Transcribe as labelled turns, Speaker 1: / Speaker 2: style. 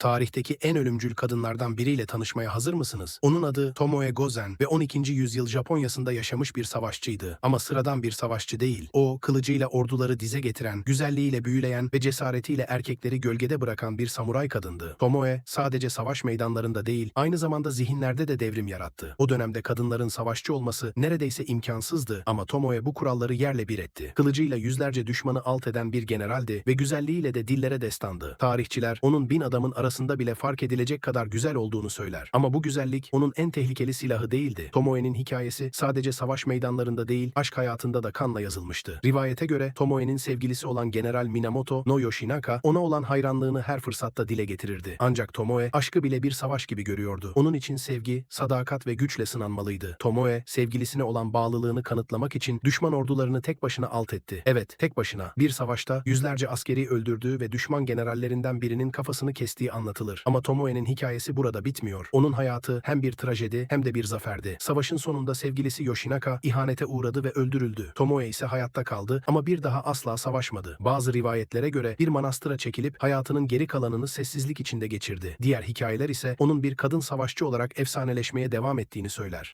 Speaker 1: Tarihteki en ölümcül kadınlardan biriyle tanışmaya hazır mısınız? Onun adı Tomoe Gozen ve 12. yüzyıl Japonya'sında yaşamış bir savaşçıydı. Ama sıradan bir savaşçı değil. O, kılıcıyla orduları dize getiren, güzelliğiyle büyüleyen ve cesaretiyle erkekleri gölgede bırakan bir samuray kadındı. Tomoe, sadece savaş meydanlarında değil, aynı zamanda zihinlerde de devrim yarattı. O dönemde kadınların savaşçı olması neredeyse imkansızdı ama Tomoe bu kuralları yerle bir etti. Kılıcıyla yüzlerce düşmanı alt eden bir generaldi ve güzelliğiyle de dillere destandı. Tarihçiler onun bin adamın arasında bile fark edilecek kadar güzel olduğunu söyler. Ama bu güzellik onun en tehlikeli silahı değildi. Tomoe'nin hikayesi sadece savaş meydanlarında değil, aşk hayatında da kanla yazılmıştı. Rivayete göre Tomoe'nin sevgilisi olan General Minamoto no Yoshinaka ona olan hayranlığını her fırsatta dile getirirdi. Ancak Tomoe aşkı bile bir savaş gibi görüyordu. Onun için sevgi, sadakat ve güçle sınanmalıydı. Tomoe sevgilisine olan bağlılığını kanıtlamak için düşman ordularını tek başına alt etti. Evet, tek başına. Bir savaşta yüzlerce askeri öldürdüğü ve düşman generallerinden birinin kafasını kestiği anlatılır. Ama Tomoe'nin hikayesi burada bitmiyor. Onun hayatı hem bir trajedi hem de bir zaferdi. Savaşın sonunda sevgilisi Yoshinaka ihanete uğradı ve öldürüldü. Tomoe ise hayatta kaldı ama bir daha asla savaşmadı. Bazı rivayetlere göre bir manastıra çekilip hayatının geri kalanını sessizlik içinde geçirdi. Diğer hikayeler ise onun bir kadın savaşçı olarak efsaneleşmeye devam ettiğini söyler.